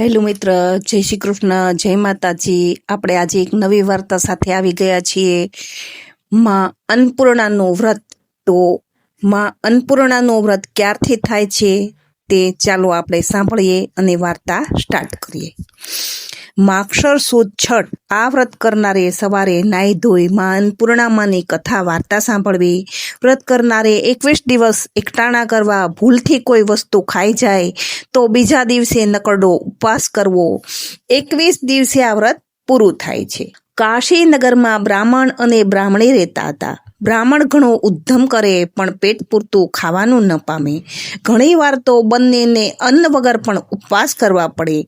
Hello મિત્ર, જય શ્રી કૃષ્ણ, જય માતાજી. આપણે આજે એક નવી વાર્તા સાથે આવી ગયા છીએ. માં અન્નપૂર્ણાનું વ્રત. તો માં અન્નપૂર્ણાનું વ્રત ક્યારથી થાય છે તે ચાલો આપણે સાંભળીએ અને વાર્તા સ્ટાર્ટ કરીએ. માક્ષર સુદ છઠ આ વ્રત કરનારે સવારે નાહી ધોઈ માન પૂર્ણામાની કથા વાર્તા સાંભળવી. વ્રત કરનારે એકવીસ દિવસ એકટાણા કરવા ભૂલથી કોઈ વસ્તુ ખાઈ જાય તો બીજા દિવસે નકરડો ઉપવાસ કરવો. એકવીસ દિવસે આ વ્રત પૂરું થાય છે. કાશીનગરમાં બ્રાહ્મણ અને બ્રાહ્મણી રહેતા હતા. બ્રાહ્મણ ઘણો ઉદ્ધમ કરે, પણ પેટ પૂરતું ખાવાનું ન પામે. ઘણી વાર તો બંનેને અન્ન વગર પણ ઉપવાસ કરવા પડે.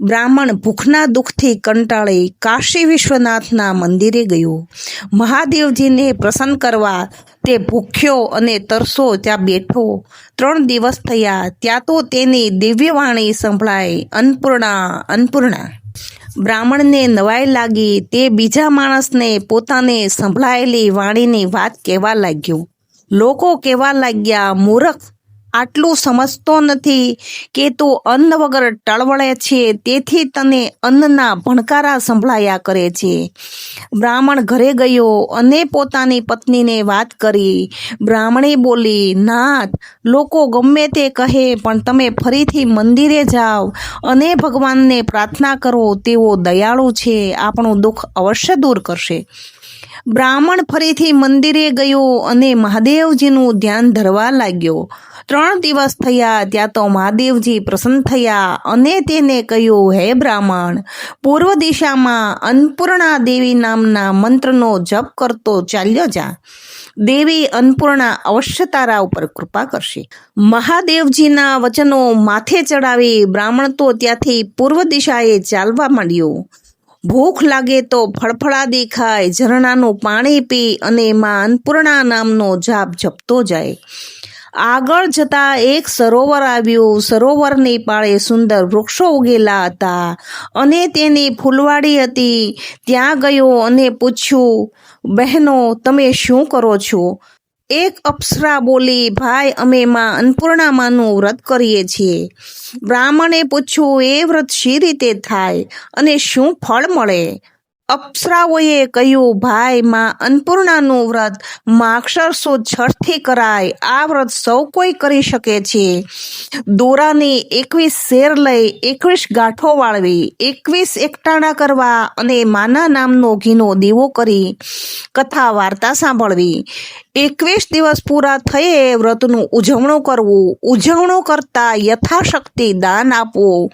બ્રાહ્મણ ભૂખના દુઃખથી કંટાળી કાશી વિશ્વનાથના મંદિરે ગયો. મહાદેવજીને પ્રસન્ન કરવા તે ભૂખ્યો અને તરસો ત્યાં બેઠો. ત્રણ દિવસ થયા, ત્યાં તો તેની દિવ્યવાણી સંભળાય, અન્નપૂર્ણા અન્નપૂર્ણા. બ્રાહ્મણને નવાઈ લાગી તે બીજા માણસને પોતાને સંભળાયેલી વાણીની વાત કહેવા લાગ્યો. લોકો કહેવા લાગ્યા, મૂરખ આટલું સમજતો નથી કે તું અન્ન વગર ટળવળે છે, તેથી તને અન્નના ભણકારા સંભળાયા કરે છે. બ્રાહ્મણ ઘરે ગયો અને પોતાની પત્નીને વાત કરી. બ્રાહ્મણી બોલી, નાથ, લોકો ગમે તે કહે, પણ તમે ફરીથી મંદિરે જાઓ અને ભગવાનને પ્રાર્થના કરો, તેઓ દયાળુ છે. આપણું દુઃખ અવશ્ય દૂર કરશે. બ્રાહ્મણ ફરીથી મંદિરે ગયો અને મહાદેવજીનું ધ્યાન ધરવા લાગ્યો. ત્રણ દિવસ થયા, ત્યાં તો મહાદેવજી પ્રસન્ન થયા અને તેને કહ્યું, હે બ્રાહ્મણ, પૂર્વ દિશામાં અન્નપૂર્ણા દેવી નામના મંત્રનો જપ કરતો ચાલ્યો જા. દેવી અન્નપૂર્ણા અવશ્ય તારા ઉપર કૃપા કરશે. મહાદેવજીના વચનો માથે ચડાવી બ્રાહ્મણ તો ત્યાંથી પૂર્વ દિશાએ ચાલવા માંડ્યો. ભૂખ લાગે તો ફળફળા દેખાય, ઝરણાનું પાણી પી અને માં અન્નપૂર્ણા નામનો જાપ જપતો જાય. આગળ જતા એક સરોવર આવ્યું. સરોવરની પાળે સુંદર વૃક્ષો ઉગેલા હતા અને તેની ફૂલવાડી હતી. ત્યાં ગયો અને પૂછ્યું, બહેનો, તમે શું કરો છો? એક અપ્સરા બોલી, ભાઈ, અમે માં અન્નપૂર્ણામાનું વ્રત કરીએ છીએ. બ્રાહ્મણે પૂછ્યું, એ વ્રત શી રીતે થાય અને શું ફળ મળે? અપ્સરાઓએ કહ્યું, ભાઈ, માં અન્નપૂર્ણાનું વ્રત માક્ષરસો છઠથી કરાય. આ વ્રત સૌ કોઈ કરી શકે છે. દોરાની એકવીસ શેર લઈ એકવીસ ગાંઠો વાળવી, એકવીસ એકટાણા કરવા અને માના નામનો ઘીનો દીવો કરી કથા વાર્તા સાંભળવી. એકવીસ દિવસ પૂરા થયે વ્રતનું ઉજવણું કરવું. ઉજવણું કરતા યથાશક્તિ દાન આપવું.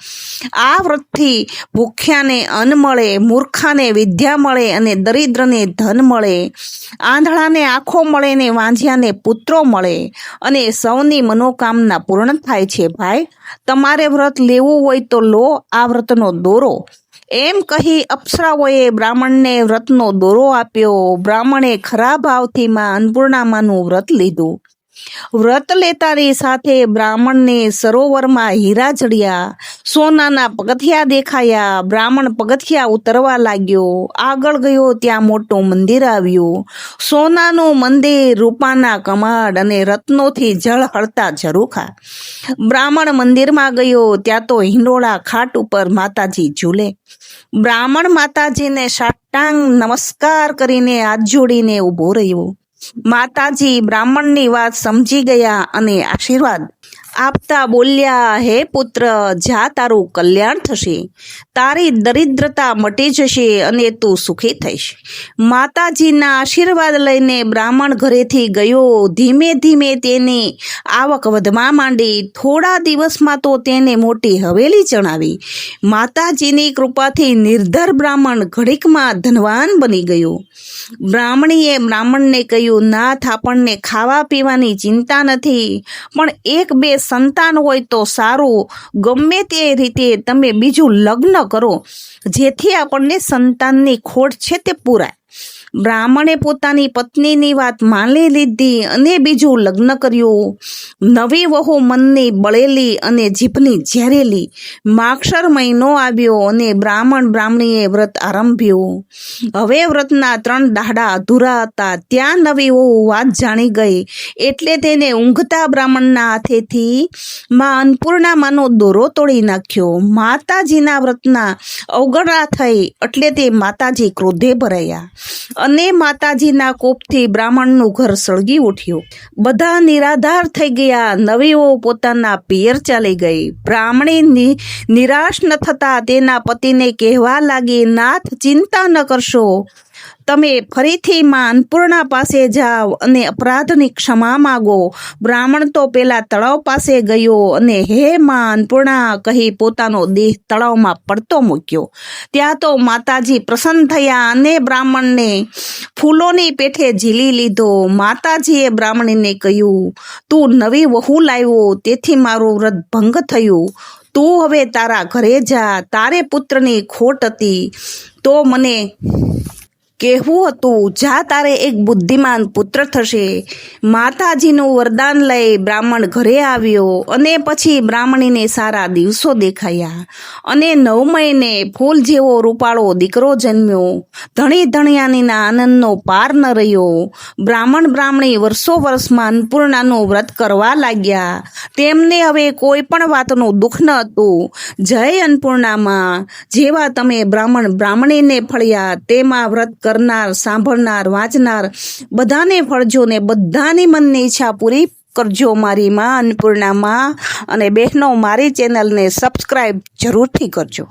આ વ્રતથી ભૂખ્યાને અન્ન મળે, મૂર્ખાને વિદ્યા મળે અને દરિદ્રને ધન મળે. આંધળાને આંખો મળે ને વાંઝિયાને પુત્રો મળે અને સૌની મનોકામના પૂર્ણ થાય છે. ભાઈ, તમારે વ્રત લેવું હોય તો લો આ વ્રતનો દોરો. એમ કહી અપ્સરાઓએ બ્રાહ્મણને વ્રતનો દોરો આપ્યો. બ્રાહ્મણે ખરા ભાવથી માં અન્નપૂર્ણામાનું વ્રત લીધું. વ્રત લેતાની સાથે બ્રાહ્મણને સરોવરમાં હીરા જડ્યા સોનાના પગથિયા દેખાયા. બ્રાહ્મણ પગથિયા ઉતરવા લાગ્યો. આગળ ગયો, ત્યાં મોટું મંદિર આવ્યું. સોનાનું મંદિર રૂપાના કમાડ અને રત્નોથી જળ હળતા ઝરૂખા. બ્રાહ્મણ મંદિરમાં ગયો, ત્યાં તો હિંડોળા ખાટ ઉપર માતાજી ઝૂલે. બ્રાહ્મણ માતાજીને સાષ્ટાંગ નમસ્કાર કરીને હાથ જોડીને ઊભો રહ્યો. માતાજી બ્રાહ્મણની વાત સમજી ગયા અને આશીર્વાદ આપતા બોલ્યા, હે પુત્ર, જા તારું કલ્યાણ થશે. તારી દરિદ્રતા મટી જશે અને તું સુખી થઈશ. માતાજીના આશીર્વાદ લઈને બ્રાહ્મણ ઘરેથી ગયો. ધીમે ધીમે તેની આવક વધવા માંડી. થોડા દિવસમાં તો તેને મોટી હવેલી ચણાવી માતાજીની કૃપાથી નિર્ધર બ્રાહ્મણ ઘડીકમાં ધનવાન બની ગયો. બ્રાહ્મણીએ બ્રાહ્મણને કહ્યું, નાથ, આપણને ખાવા પીવાની ચિંતા નથી, પણ એક બે સંતાન હોય તો સારું. ગમે તે રીતે તમે બીજું લગ્ન કરો. જેથી આપણને સંતાનની ખોટ છે તે પૂરાય. બ્રાહ્મણે પોતાની પત્નીની વાત માની લીધી અને બીજું લગ્ન કર્યું. નવી વહુ મનની બળેલી અને જીભની ઝેરેલી. માક્ષર મહિનો આવ્યો અને બ્રાહ્મણ બ્રાહ્મણીએ વ્રત આરંભ્યું. હવે વ્રતના ત્રણ દાડા અધૂરા હતા. ત્યાં નવી વહુ વાત જાણી ગઈ. એટલે તેને ઊંઘતા બ્રાહ્મણના હાથેથી માં અન્નપૂર્ણામાંનો દોરો તોડી નાખ્યો. માતાજીના વ્રતના અવગણા થઈ એટલે તે માતાજી ક્રોધે ભરાયા. અને માતાજીના કોપથી બ્રાહ્મણનું ઘર સળગી ઉઠ્યું. બધા નિરાધાર થઈ ગયા. નવીઓ પોતાના પિયર ચાલી ગઈ. બ્રાહ્મણી નિ- નિરાશ ન થતા તેના પતિને કહેવા લાગી, નાથ, ચિંતા ન કરશો. તમે ફરીથી માં અન્નપૂર્ણા પાસે જાઓ અને અપરાધની ક્ષમા માગો. બ્રાહ્મણ તો પેલા તળાવ પાસે ગયો અને હે માં અન્નપૂર્ણા કહી પોતાનો દેહ તળાવમાં પડતો મૂક્યો. ત્યાં તો માતાજી પ્રસન્ન થયા અને બ્રાહ્મણને ફૂલોની પેઠે ઝીલી લીધો. માતાજીએ બ્રાહ્મણીને કહ્યું, તું નવી વહુ લાવ્યો, તેથી મારું વ્રત ભંગ થયું. તું હવે તારા ઘરે જા. તારે પુત્રની ખોટ હતી. તો મને કહેવું હતું, જા તારે એક બુદ્ધિમાન પુત્ર થશે. માતાજીનું વરદાન લઈ બ્રાહ્મણ ઘરે આવ્યો અને પછી બ્રાહ્મણીને સારા દિવસો દેખાયા અને નવ મહિને ફૂલ જેવો રૂપાળો દીકરો જન્મ્યો. ધણી ધણિયાનીના આનંદનો પાર ન રહ્યો. બ્રાહ્મણ બ્રાહ્મણી વર્ષો વર્ષમાં અન્નપૂર્ણાનું વ્રત કરવા લાગ્યા. તેમને હવે કોઈ પણ વાતનું દુઃખ ન હતું. જય અન્નપૂર્ણામાં, જેવા તમે બ્રાહ્મણ બ્રાહ્મણીને ફળ્યા, તેમાં વ્રત કરનાર, સાંભળનાર, વાંચનાર, બધાને ફળજો ને બધાની મનની ઈચ્છા પૂરી કરજો મારી માં અન્નપૂર્ણામાં. અને બહેનો, મારી ચેનલને સબસ્ક્રાઈબ જરૂરથી કરજો.